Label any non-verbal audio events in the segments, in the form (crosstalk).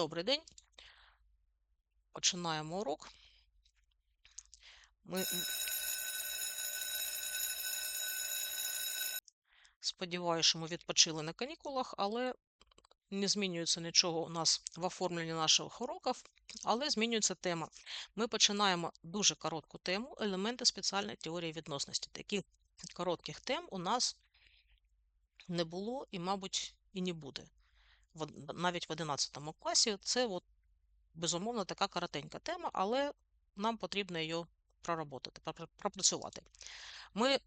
Добрий день. Починаємо урок. Ми сподіваюся, що ми відпочили на канікулах, але не змінюється нічого у нас в оформленні наших уроків, але змінюється тема. Ми починаємо дуже коротку тему елементи спеціальної теорії відносності. Таких коротких тем у нас не було і, мабуть, і не буде. Навіть в 11 класі це от безумовно, така коротенька тема, але нам потрібно її проработати, пропрацювати. Ми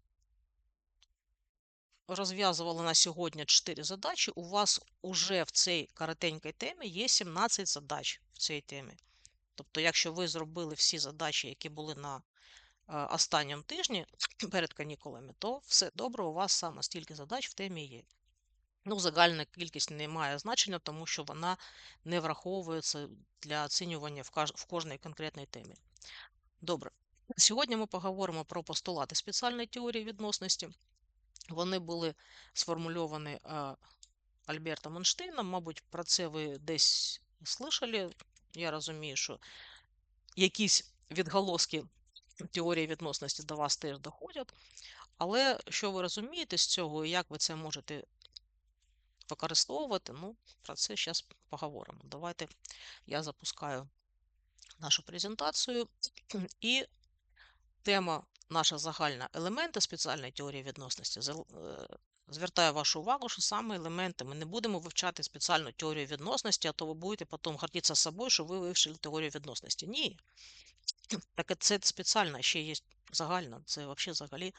розв'язували на сьогодні 4 задачі. У вас уже в цій коротенькій темі є 17 задач в цій темі. Тобто, якщо ви зробили всі задачі, які були на е, останньому тижні (clears throat) перед канікулами, то все добре, у вас саме стільки задач в темі є. Ну, загальна кількість не має значення, тому що вона не враховується для оцінювання в, каж- в кожній конкретній темі. Добре. Сьогодні ми поговоримо про постулати спеціальної теорії відносності. Вони були сформульовані е, Альбертом Ейнштейном. Мабуть, про це ви десь слышали. Я розумію, що якісь відголоски теорії відносності до вас теж доходять. Але що ви розумієте з цього і як ви це можете використовувати, ну, про це зараз поговоримо. Давайте я запускаю нашу презентацію. (clears throat) І тема наша загальна елементи спеціальної теорії відносності. Е, Звертаю вашу увагу, що саме елементи ми не будемо вивчати спеціальну теорію відносності, а то ви будете потім гордитися собою, що ви вивчили теорію відносності. Ні. (clears throat) Так це спеціальна, ще є загальна, це взагалі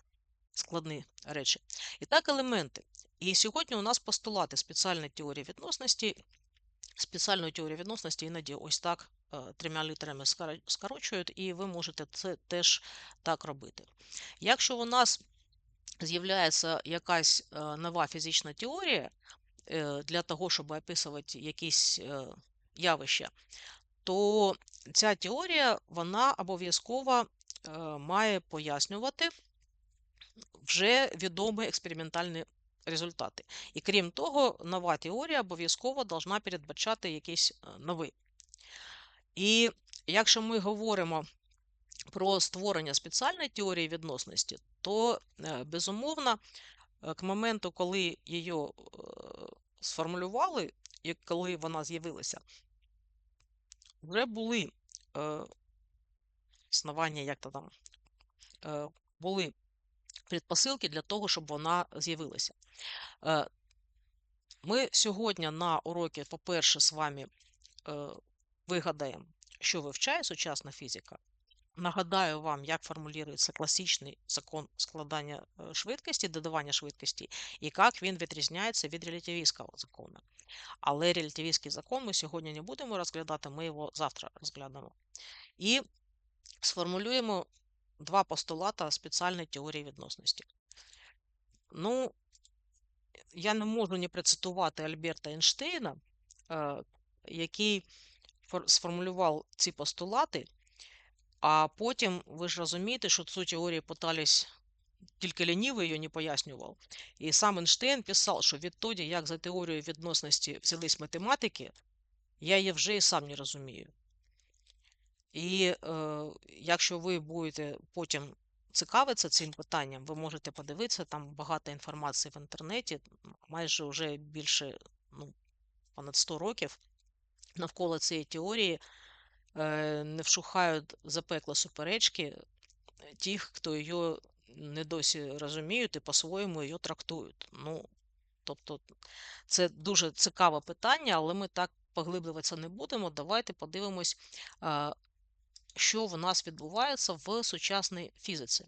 складні речі. І так, елементи. І сьогодні у нас постулати спеціальної теорії відносності. Спеціальну теорію відносності іноді ось так е, трьома літерами скорочують, і ви можете це теж так робити. Якщо у нас з'являється якась е, нова фізична теорія е, для того, щоб описувати якісь е, явища, то ця теорія вона обов'язково має пояснювати вже відомі експериментальні результати. І крім того, нова теорія обов'язково повинна передбачати якийсь е, новий. І якщо ми говоримо про створення спеціальної теорії відносності, то е, безумовно, е, к моменту, коли її сформулювали, і коли вона з'явилася, вже були існування, як то там, були предпосилки для того, щоб вона з'явилася. Е, Ми сьогодні на уроці, по-перше, з вами е, вигадаємо, що вивчає сучасна фізика. Нагадаю вам, як формулюється класичний закон складання е, швидкості, додавання швидкості, і як він відрізняється від релятивістського закону. Але релятивістський закон ми сьогодні не будемо розглядати, ми його завтра розглянемо. І сформулюємо два постулата спеціальної теорії відносності. Ну, я не можу не процитувати Альберта Ейнштейна, е, який сформулював ці постулати, а потім ви ж розумієте, що цю теорію питались тільки лінівий її не пояснював. І сам Ейнштейн писав, що відтоді, як за теорією відносності взялись математики, я її вже і сам не розумію. І е, якщо ви будете потім цікавитися цим питанням, ви можете подивитися, там багато інформації в інтернеті, майже вже більше ну, понад 100 років навколо цієї теорії е, не вшухають запекла суперечки тих, хто її не досі розуміють і по-своєму її трактують. Ну, тобто, це дуже цікаве питання, але ми так поглиблюватися не будемо. Давайте подивимось, а, що в нас відбувається в сучасній фізиці.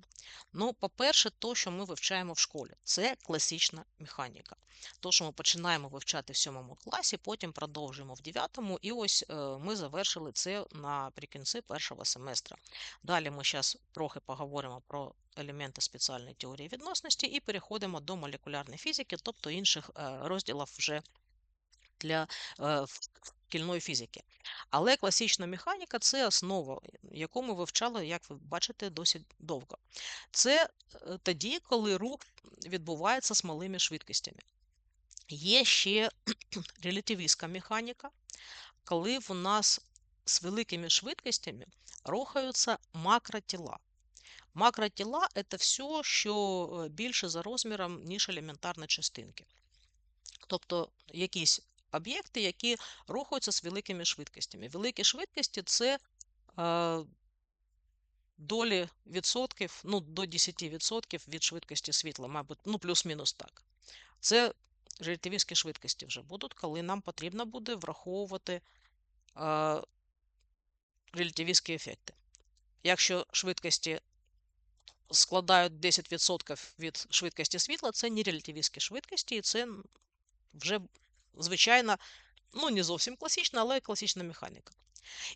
Ну, по-перше, то, що ми вивчаємо в школі, це класична механіка. То, що ми починаємо вивчати в сьомому класі, потім продовжуємо в дев'ятому, і ось е, ми завершили це наприкінці першого семестра. Далі ми зараз трохи поговоримо про елементи спеціальної теорії відносності і переходимо до молекулярної фізики, тобто інших е, розділів вже для е, шкільної фізики. Але класична механіка це основа, яку ми вивчали, як ви бачите, досить довго. Це е, тоді, коли рух відбувається з малими швидкостями. Є ще (clears throat) релятивістська механіка, коли в нас з великими швидкостями рухаються макротіла. Макротіла це все, що е, більше за розміром, ніж елементарні частинки. Тобто якісь об'єкти, які рухаються з великими швидкостями. Великі швидкості це долі відсотків, ну, до 10% від швидкості світла, мабуть, ну, плюс-мінус так. Це релятивістські швидкості вже будуть, коли нам потрібно буде враховувати релятивістські ефекти. Якщо швидкості складають 10% від швидкості світла, це не релятивістські швидкості, і це вже звичайна, ну, не зовсім класична, але класична механіка.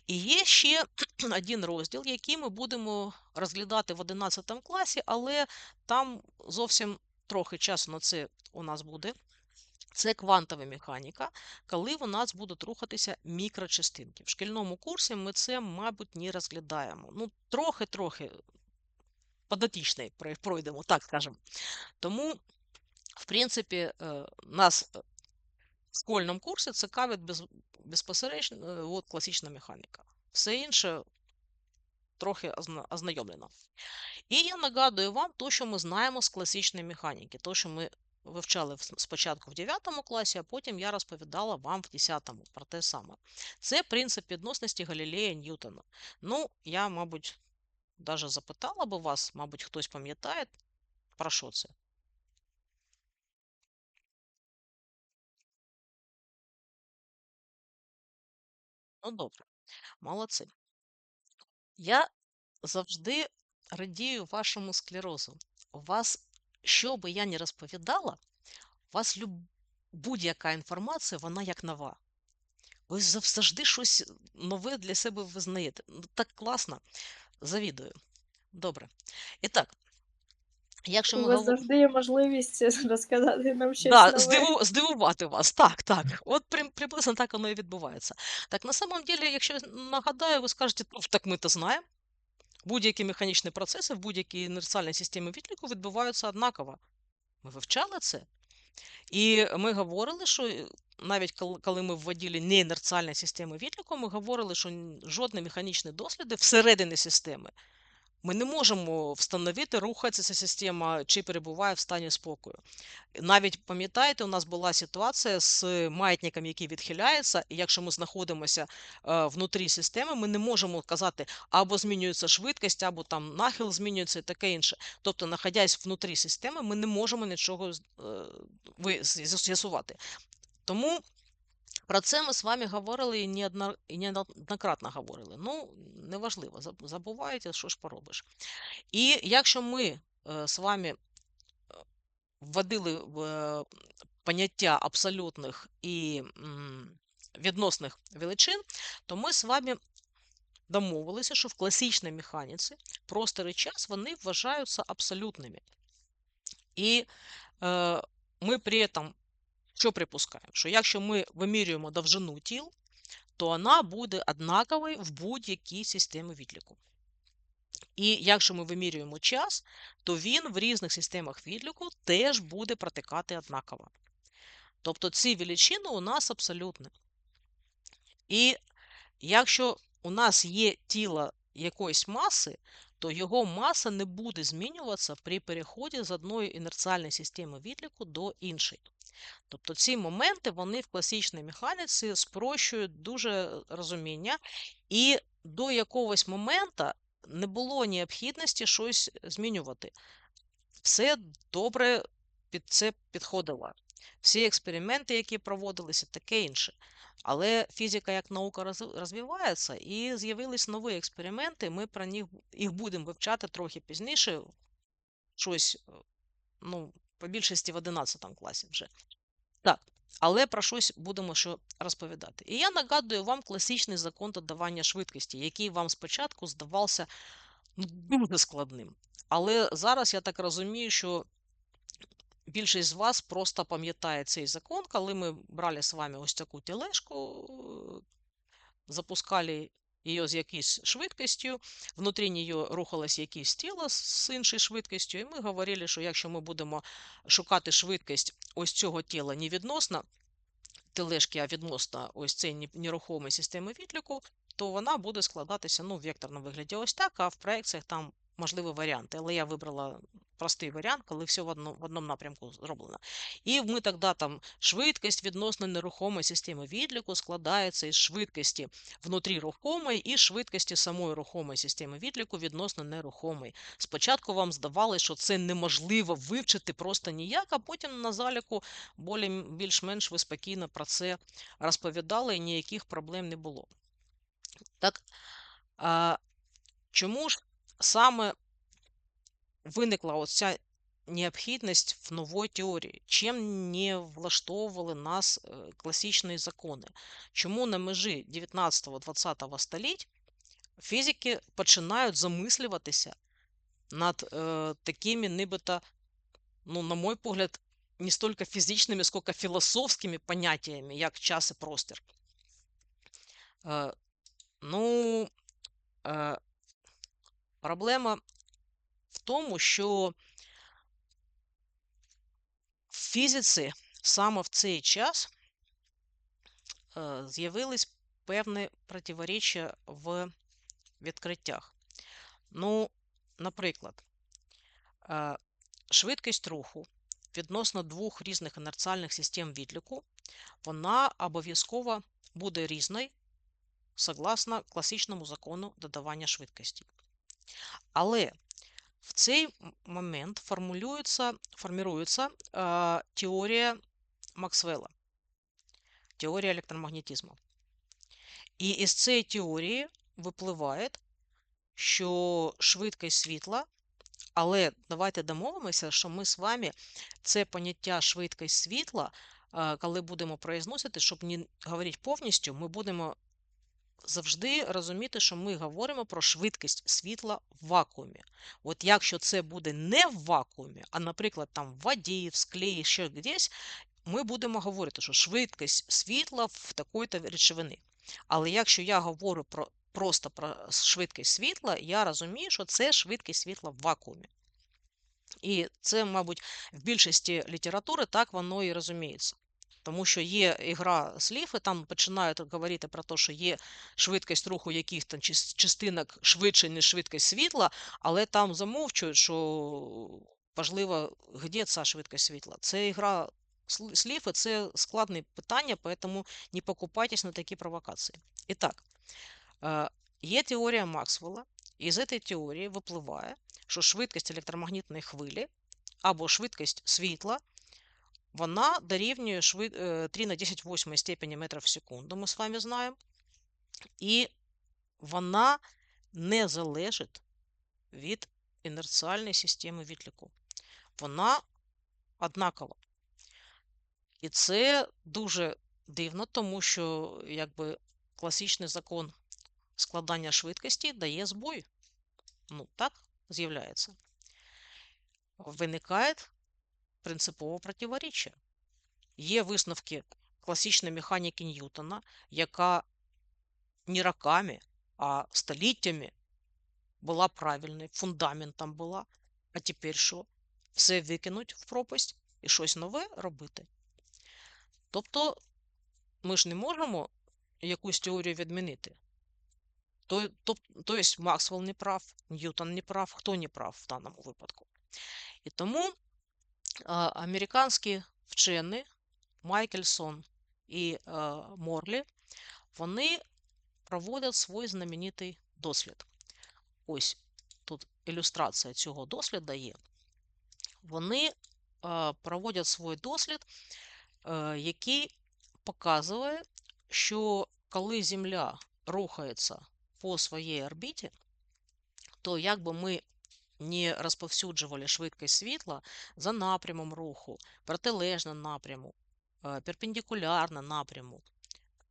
І є ще (clears throat) один розділ, який ми будемо розглядати в 11 класі, але там зовсім трохи часу на це у нас буде. Це квантова механіка, коли у нас будуть рухатися мікрочастинки. В шкільному курсі ми це, мабуть, не розглядаємо. Ну, трохи-трохи податічний пройдемо, так скажемо. Тому, в принципі, е, нас в школьному курсі цікавить без, безпосередньо е, от, класична механіка. Все інше трохи ознайомлено. І я нагадую вам те, що ми знаємо з класичної механіки, то, що ми вивчали спочатку в 9 класі, а потім я розповідала вам в 10 про те саме. Це принцип відносності Галілея Ньютона. Ну, я, мабуть, навіть запитала би вас, мабуть, хтось пам'ятає, про що це? Ну, добре, молодці. Я завжди радію вашому склерозу. У вас, що би я не розповідала, у вас люб... будь-яка інформація, вона як нова. Ви завжди щось нове для себе визнаєте. Ну, так класно. Завідую. Добре. І так, якщо ми У вас говоримо. завжди є можливість (laughs) розказати нам щось Да, нове. здиву, здивувати вас. Так, так. От при, приблизно так воно і відбувається. Так, на самом деле, якщо нагадаю, ви скажете, ну, так ми то знаємо. Будь-які механічні процеси в будь-якій інерціальній системі відліку відбуваються однаково. Ми вивчали це. І ми говорили, що е, навіть коли ми вводили неінерціальні системи відліку, ми говорили, що жодні механічні досліди всередині системи ми не можемо встановити, рухається ця система чи перебуває в стані спокою. Навіть пам'ятаєте, у нас була ситуація з маятником, який відхиляється, і якщо ми знаходимося е, внутрі системи, ми не можемо казати, або змінюється швидкість, або там нахил змінюється і таке інше. Тобто, знаходясь внутрі системи, ми не можемо нічого е, з'ясувати. Тому про це ми з вами говорили і неоднократно говорили. Ну, неважливо, забуваєте, що ж поробиш. І якщо ми е, з вами е, вводили е, поняття абсолютних і відносних величин, то ми з вами домовилися, що в класичній механіці простір і час вони вважаються абсолютними. І ми при цьому що припускаємо? Що якщо ми вимірюємо довжину тіл, то вона буде однаковою в будь-якій системі відліку. І якщо ми вимірюємо час, то він в різних системах відліку теж буде протикати однаково. Тобто ці величини у нас абсолютні. І якщо у нас є тіло якоїсь маси, то його маса не буде змінюватися при переході з одної інерціальної системи відліку до іншої. Тобто ці моменти вони в класичній механіці спрощують дуже розуміння, і до якогось моменту не було необхідності щось змінювати. Все добре під це підходило. Всі експерименти, які проводилися, таке інше. Але фізика як наука розвивається, і з'явились нові експерименти. Ми про них їх будемо вивчати трохи пізніше, щось, ну, по більшості в 11 класі вже. Так, але про щось будемо що розповідати. І я нагадую вам класичний закон додавання швидкості, який вам спочатку здавався ну, дуже складним. Але зараз я так розумію, що більшість з вас просто пам'ятає цей закон, коли ми брали з вами ось таку тілешку, запускали її з якоюсь швидкістю, внутрі неї рухалось якесь тіло з іншою швидкістю, і ми говорили, що якщо ми будемо шукати швидкість ось цього тіла невідносно тележки, а відносно ось цієї нерухомої системи відліку, то вона буде складатися ну, в векторному вигляді ось так, а в проекціях там можливі варіанти. Але я вибрала простий варіант, коли все в, одно, в одному напрямку зроблено. І ми тоді там швидкість відносно нерухомої системи відліку складається із швидкості внутрі рухомої і швидкості самої рухомої системи відліку відносно нерухомої. Спочатку вам здавалося, що це неможливо вивчити просто ніяк, а потім на заліку більш-менш ви спокійно про це розповідали і ніяких проблем не було. Так, а, чому ж саме виникла оця необхідність в новій теорії? Чим не влаштовували нас е, класичні закони? Чому на межі 19-20 століть фізики починають замислюватися над е, такими нібито, ну, на мой погляд, не столько фізичними, сколько філософськими поняттями, як час і простір? Е, ну, е, проблема в тому, що в фізиці саме в цей час е, з'явились певні противоречия в відкриттях. Ну, наприклад, е, швидкість руху відносно двох різних інерціальних систем відліку, вона обов'язково буде різною согласно класичному закону додавання швидкості. Але в цей момент формулюється, формирується е, теорія Максвелла, теорія електромагнетизму. І із цієї теорії випливає, що швидкість світла, але давайте домовимося, що ми з вами це поняття швидкість світла, коли будемо произносити, щоб не говорити повністю, ми будемо завжди розуміти, що ми говоримо про швидкість світла в вакуумі. От якщо це буде не в вакуумі, а, наприклад, там в воді, в склі, ще десь, ми будемо говорити, що швидкість світла в такої-то речовини. Але якщо я говорю про просто про швидкість світла, я розумію, що це швидкість світла в вакуумі. І це, мабуть, в більшості літератури так воно і розуміється. Тому що є ігра слів, і там починають говорити про те, що є швидкість руху яких там частинок швидше, ніж швидкість світла, але там замовчують, що важливо, де ця швидкість світла. Це ігра сл- слів, і це складне питання, тому не покупайтесь на такі провокації. І так, е, є теорія Максвелла, і з цієї теорії випливає, що швидкість електромагнітної хвилі або швидкість світла вона дорівнює швид... е, 3 на 10 восьмої степені метрів в секунду, ми з вами знаємо. І вона не залежить від інерціальної системи відліку. Вона однакова. І це дуже дивно, тому що якби класичний закон складання швидкості дає збой. Ну, так з'являється. Виникає принципове противоречия. Є висновки класичної механіки Ньютона, яка не роками, а століттями була правильною, фундаментом була. А тепер що? Все викинуть в пропасть і щось нове робити. Тобто ми ж не можемо якусь теорію відмінити. То, то, то Максвелл не прав, Ньютон не прав, хто не прав в даному випадку. І тому американські вчені Майкельсон і Морлі, вони проводять свій знаменитий дослід. Ось тут ілюстрація цього досліду є. Вони проводять свій дослід, який показує, що коли Земля рухається по своїй орбіті, то як би ми не розповсюджували швидкість світла за напрямом руху, протилежно напряму, е, перпендикулярно напряму,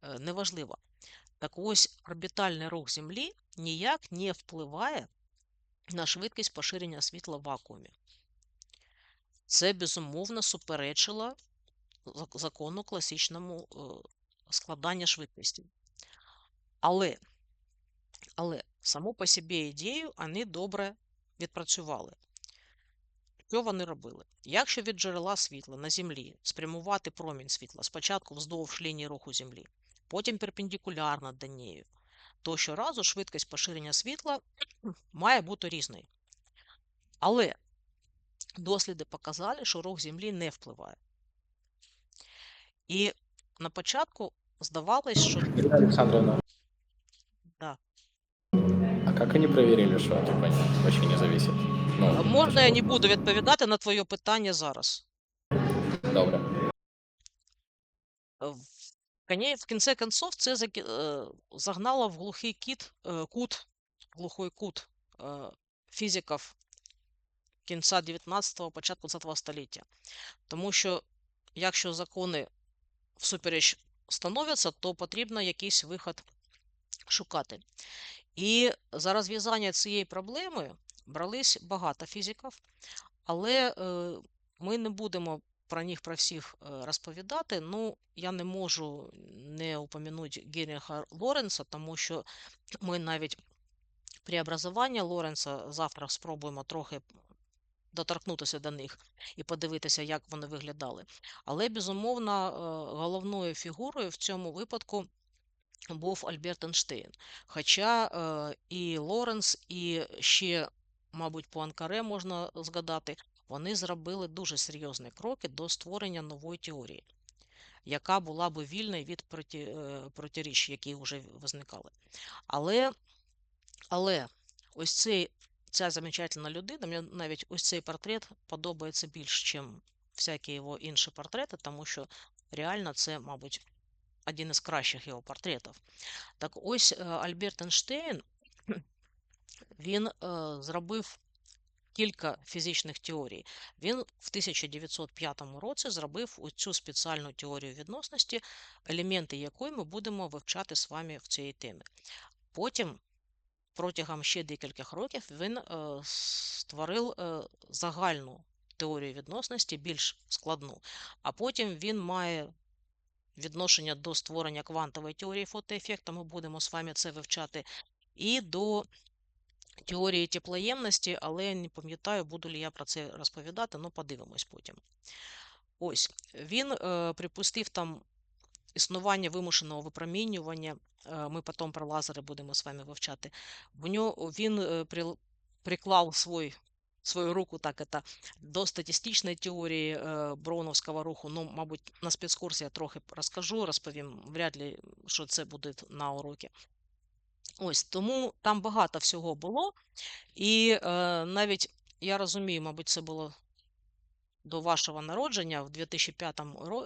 е, неважливо. Так ось орбітальний рух Землі ніяк не впливає на швидкість поширення світла в вакуумі. Це безумовно суперечило закону класичному е, складання швидкості. Але, але саму по собі ідею вони добре відпрацювали. Що вони робили? Якщо від джерела світла на Землі спрямувати промінь світла спочатку вздовж лінії руху Землі, потім перпендикулярно до неї, то щоразу швидкість поширення світла (clears throat) має бути різною. Але досліди показали, що рух Землі не впливає. І на початку здавалось, що Ирина Александровна, да. Как они проверили, что типа вообще не зависит? Ну, можна я не буду відповідати на твоє питання зараз. Добре. Е, В кінці концов це е, загнало в глухий кіт, е, кут, глухой кут фізиків кінця 19-го, початку 20-го століття. Тому що якщо закони всупереч становляться, то потрібно якийсь виход шукати. І за розв'язання цієї проблеми брались багато фізиків, але е, ми не будемо про них про всіх е, розповідати. Ну, я не можу не упомянути Генріха Лоренса, тому що ми навіть преобразування Лоренса завтра спробуємо трохи доторкнутися до них і подивитися, як вони виглядали. Але, безумовно, е, головною фігурою в цьому випадку був Альберт Ейнштейн. Хоча і Лоренс, і ще, мабуть, Пуанкаре можна згадати, вони зробили дуже серйозні кроки до створення нової теорії, яка була би вільною від е, протиріч, які вже виникали. Але, але ось цей, ця замечательна людина, мені навіть ось цей портрет подобається більш, ніж всякі його інші портрети, тому що реально це, мабуть, один із кращих його портретів. Так ось е, Альберт Ейнштейн, він е, зробив кілька фізичних теорій. Він в 1905 році зробив цю спеціальну теорію відносності, елементи якої ми будемо вивчати з вами в цій темі. Потім, протягом ще декількох років, він е, створив е, загальну теорію відносності, більш складну, а потім він має відношення до створення квантової теорії фотоефекту, ми будемо з вами це вивчати, і до теорії теплоємності, але не пам'ятаю, буду ли я про це розповідати, ну подивимось потім. Ось, він е, припустив там існування вимушеного випромінювання, е, ми потім про лазери будемо з вами вивчати. В нього він е, при, приклав свой свою руку так это до статистичної теорії е, Броуновського руху. Ну, мабуть, на спецкурсі я трохи розкажу, розповім. Вряд ли, що це буде на уроці. Ось тому там багато всього було. І е, навіть я розумію, мабуть, це було до вашого народження в 2005,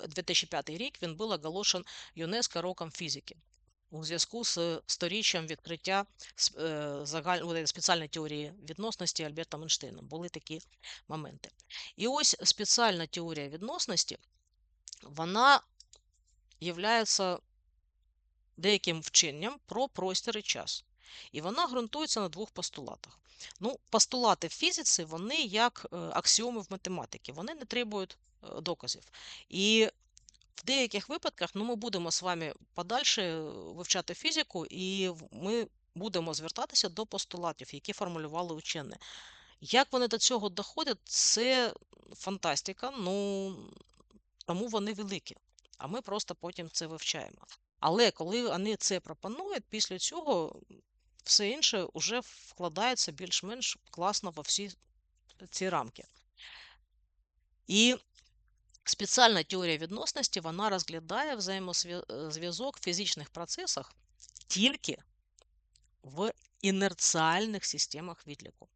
2005 рік він був оголошен ЮНЕСКО роком фізики у зв'язку з сторіччям відкриття е, спеціальної теорії відносності Альбертом Ейнштейном. Були такі моменти. І ось спеціальна теорія відносності, вона являється деяким вченням про простір і час. І вона ґрунтується на двох постулатах. Ну, постулати в фізиці, вони як е, аксіоми в математиці, вони не требують е, доказів. І в деяких випадках ну, ми будемо з вами подальше е, вивчати фізику, і ми будемо звертатися до постулатів, які формулювали учені. Як вони до цього доходять, це фантастика, ну тому вони великі. А ми просто потім це вивчаємо. Але коли вони це пропонують, після цього все інше вже вкладається більш-менш класно во всі ці рамки. І спеціальна теорія відносності вона розглядає взаємозв'язок в фізичних процесах тільки в інерціальних системах відліку.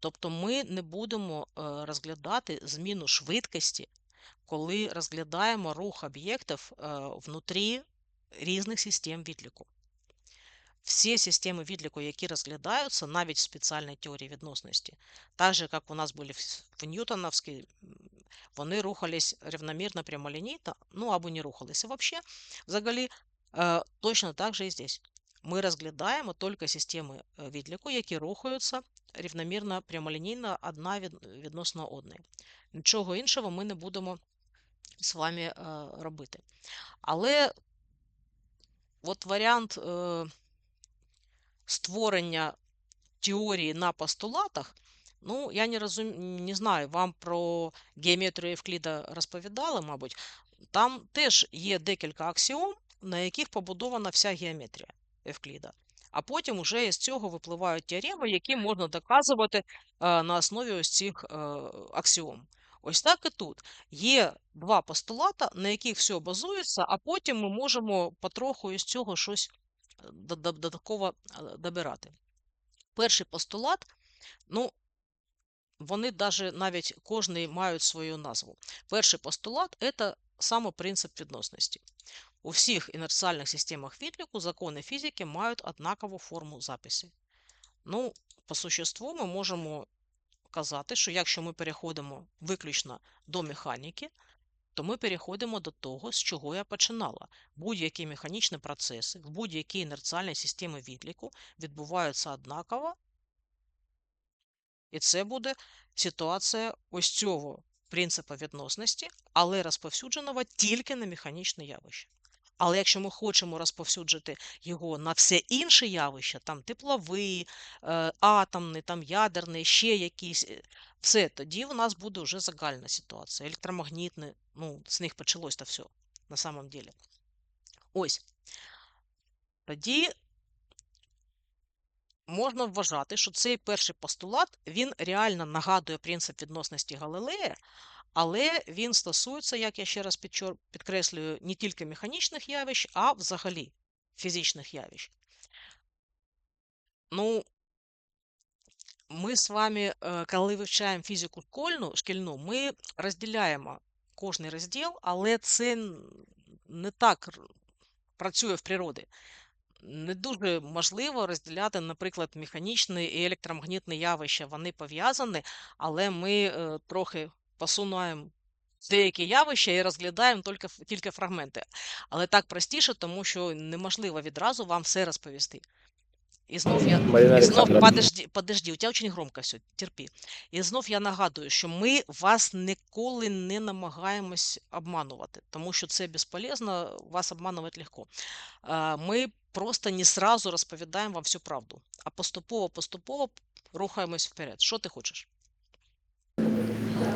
Тобто ми не будемо е, розглядати зміну швидкості, коли розглядаємо рух об'єктів е, внутрі різних систем відліку. Всі системи відліку, які розглядаються навіть в спеціальній теорії відносності, так же, як у нас були в, Ньютоновській, вони рухались рівномірно прямолінійно, ну або не рухалися взагалі. Взагалі, е, точно так же і здесь. Ми розглядаємо тільки системи е, відліку, які рухаються рівномірно прямолінійно одна відносно одної. Нічого іншого ми не будемо з вами е, робити. Але от варіант створення теорії на постулатах Ну, я не розум... не знаю, вам про геометрію Евкліда розповідали, мабуть. Там теж є декілька аксіом, на яких побудована вся геометрія Евкліда. А потім уже із цього випливають теореми, які можна доказувати е, на основі ось цих е, аксіом. Ось так і тут. Є два постулата, на яких все базується, а потім ми можемо потроху із цього щось е, до- до- додатково добирати. Перший постулат, ну, вони даже навіть кожний мають свою назву. Перший постулат це саме принцип відносності. У всіх інерціальних системах відліку закони фізики мають однакову форму запису. Ну, по существу ми можемо казати, що якщо ми переходимо виключно до механіки, то ми переходимо до того, з чого я починала. Будь-які механічні процеси в будь-якій інерціальній системі відліку відбуваються однаково, і це буде ситуація ось цього принципу відносності, але розповсюдженого тільки на механічне явище. Але якщо ми хочемо розповсюджити його на все інші явища, там тепловий, е, атомний, там ядерний, ще якісь, е, все, тоді у нас буде вже загальна ситуація. Електромагнітне, ну, з них почалось то все на самом деле. Ось. Тоді можна вважати, що цей перший постулат він реально нагадує принцип відносності Галилея, але він стосується, як я ще раз підкреслюю, не тільки механічних явищ, а взагалі фізичних явищ. Ну, ми з вами, е, коли вивчаємо фізику школьну, шкільну, ми розділяємо кожний розділ, але це не так працює в природі. Не дуже можливо розділяти, наприклад, механічне і електромагнітне явища. Вони пов'язані, але ми е, трохи посунаємо деякі явища і розглядаємо тільки, тільки фрагменти. Але так простіше, тому що неможливо відразу вам все розповісти. І знов я і знов подожди, подожди, у тебя очень громко все, терпи. І знов я нагадую, що ми вас ніколи не намагаємось обманувати, тому що це безполезно, вас обманувати легко. Е, Ми просто не сразу розповідаємо вам всю правду, а поступово-поступово рухаємось вперед. Що ти хочеш?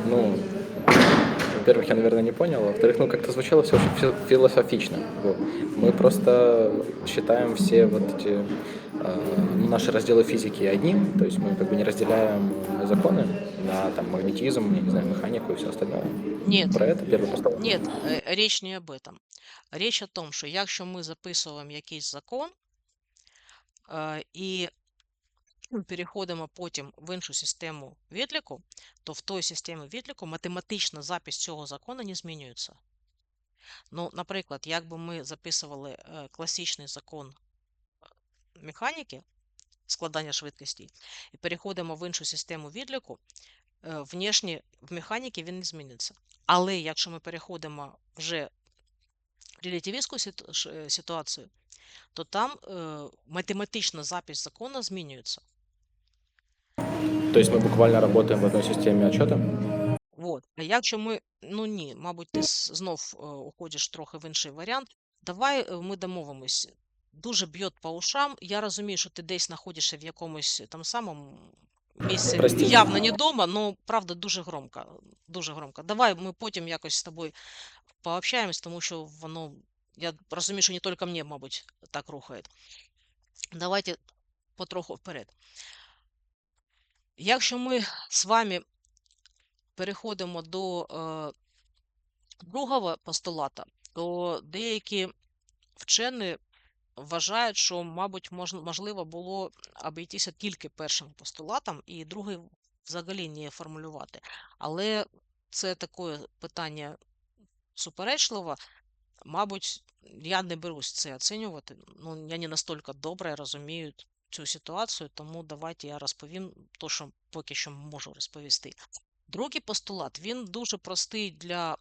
ну, во-первых, я, наверное, не понял, а во-вторых, ну, как-то звучало все очень фи- философично. Вот. Мы просто считаем все вот эти э, ну, наши разделы физики одним, то есть мы как бы не разделяем законы на там магнетизм, я не знаю, механику и все остальное. Ні, Про это первый постулат. Ні, е, річ не об этом. Річ о том, що якщо ми записуємо якийсь закон е, і переходимо потім в іншу систему відліку, то в той системі відліку математична запис цього закону не змінюється. Ну, наприклад, якби ми записували е, класичний закон механіки, складання швидкості, і переходимо в іншу систему відліку, е, внешні в механіки він не зміниться. Але якщо ми переходимо вже в релятивістську е, ситуацію, то там е, математична запись закону змінюється. То есть мы буквально работаем в одной системе отчета. Вот. А якщо ми, ну ні, мабуть, ти знов уходиш трохи в інший варіант. Давай ми домовимось. Дуже б'єт по ушам. Я розумію, що ти десь знаходишся в якомусь там самому місці, Простите. явно не вдома, але правда дуже громко. Дуже громко. Давай ми потім якось з тобою пообщаємось, тому що воно, я розумію, що не тільки мені, мабуть, так рухає. Давайте потроху вперед. Якщо ми з вами переходимо до е, другого постулата, то деякі вчені вважають, що, мабуть, мож, можливо було обійтися тільки першим постулатом і другий взагалі не формулювати. Але це таке питання суперечливе. Мабуть, я не берусь це оцінювати. Ну, я не настільки добре розумію цю ситуацію, тому давайте я розповім те, що поки що можу розповісти. Другий постулат, він дуже простий для е,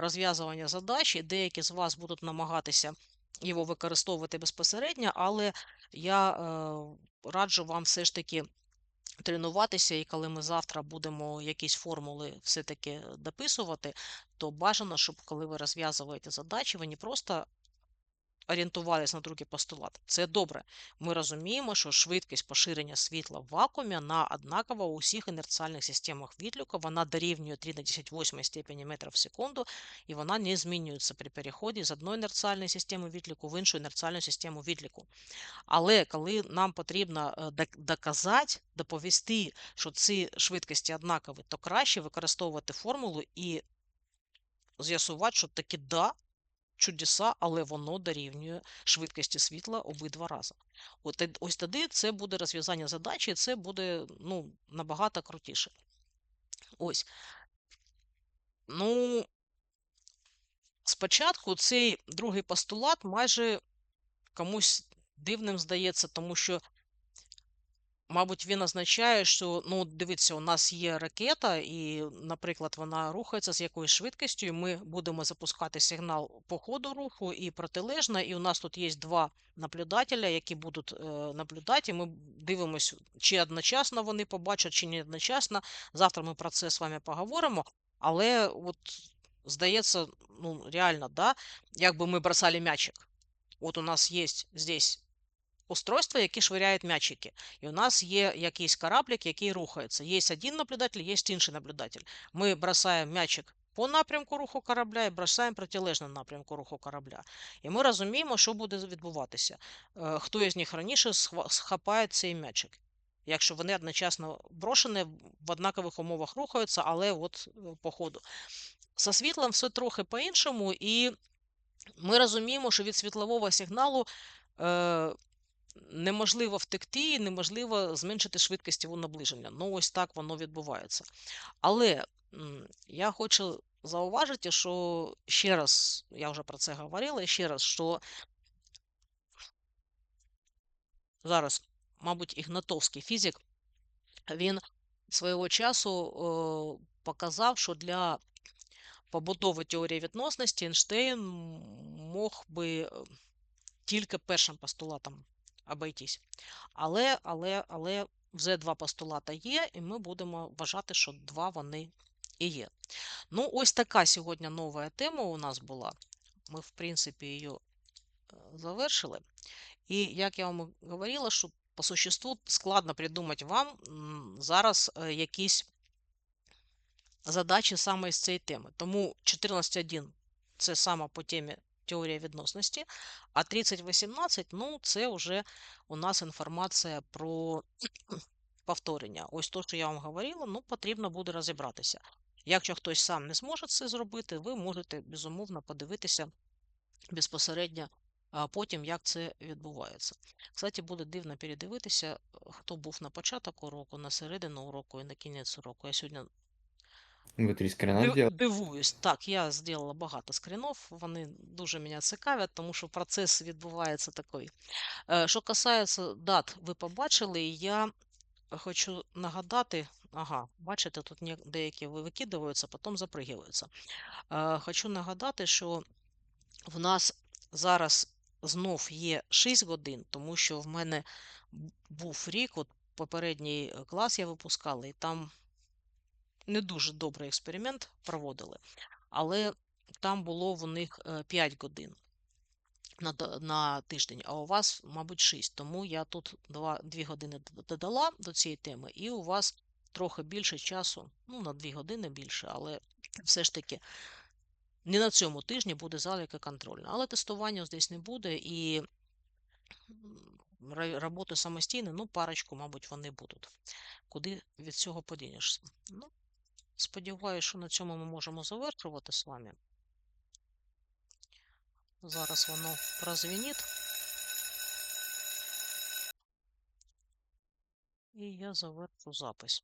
розв'язування задач, і деякі з вас будуть намагатися його використовувати безпосередньо, але я е, раджу вам все ж таки тренуватися, і коли ми завтра будемо якісь формули все-таки дописувати, то бажано, щоб коли ви розв'язуєте задачі, ви не просто орієнтувалися на другий постулат. Це добре. Ми розуміємо, що швидкість поширення світла в вакуумі вона однакова у всіх інерціальних системах відліку. Вона дорівнює 3 на 10 степені метрів в секунду, і вона не змінюється при переході з одної інерціальної системи відліку в іншу інерціальну систему відліку. Але коли нам потрібно е, доказати, доповісти, що ці швидкості однакові, то краще використовувати формулу і з'ясувати, що таки да, чудеса, але воно дорівнює швидкості світла обидва рази. От ось тоді це буде розв'язання задачі, і це буде ну, набагато крутіше. Ось. Ну, спочатку цей другий постулат майже комусь дивним здається, тому що, мабуть, він означає, що, ну, дивіться, у нас є ракета, і, наприклад, вона рухається з якоюсь швидкістю, і ми будемо запускати сигнал по ходу руху і протилежно, і у нас тут є два наблюдателя, які будуть е, наблюдати, ми дивимося, чи одночасно вони побачать, чи не одночасно. Завтра ми про це з вами поговоримо, але от здається, ну, реально, да, якби ми бросали м'ячик. От у нас є здесь устройства, які швиряють м'ячики. І у нас є якийсь кораблик, який рухається. Є один наблюдатель, є інший наблюдатель. Ми бросаємо м'ячик по напрямку руху корабля і бросаємо протилежно напрямку руху корабля. І ми розуміємо, що буде відбуватися. Е, Хто із них раніше схапає цей м'ячик. Якщо вони одночасно брошені, в однакових умовах рухаються, але от е, по ходу. Со світлом все трохи по-іншому, і ми розуміємо, що від світлового сигналу е, неможливо втекти неможливо зменшити швидкість його наближення. Ну, ось так воно відбувається. Але я хочу зауважити, що ще раз, я вже про це говорила, ще раз, що зараз, мабуть, Ігнатовський фізик, він свого часу показав, що для побудови теорії відносності Ейнштейн мог би е, тільки першим постулатом обійтись. Але, але, але вже два постулата є, і ми будемо вважати, що два вони і є. Ну, ось така сьогодні нова тема у нас була. Ми, в принципі, її е, завершили. І як я вам говорила, що по существу складно придумати вам зараз е, якісь задачі саме з цієї теми. Тому 14.1 це саме по темі теорія відносності, а 30.18 ну, це вже у нас інформація про повторення. Ось то, що я вам говорила, ну, потрібно буде розібратися. Якщо хтось сам не зможе це зробити, ви можете безумовно подивитися безпосередньо потім, як це відбувається. Кстати, буде дивно передивитися, хто був на початок уроку, на середину уроку і на кінець уроку. Я сьогодні Вы три Див-? Дивуюсь. Так, я зробила багато скринів, вони дуже мене цікавлять, тому що процес відбувається такий. Е, Що касається дат, ви побачили, я хочу нагадати, ага, бачите, тут деякі ви- викидаються, потім запригиваються. Е, Хочу нагадати, що в нас зараз знов є 6 годин, тому що в мене був рік, от попередній клас я випускала, і там не дуже добрий експеримент проводили, але там було в них 5 годин на, на тиждень, а у вас, мабуть, 6. Тому я тут 2, 2 години додала до цієї теми, і у вас трохи більше часу, ну, на 2 години більше, але все ж таки не на цьому тижні буде заліка контрольна. Але тестування здесь не буде, і роботи самостійно, ну, парочку, мабуть, вони будуть. Куди від цього подінешся? Ну, Сподіваюся, що на цьому ми можемо завершувати з вами. Зараз воно прозвенить. І я завершу запис.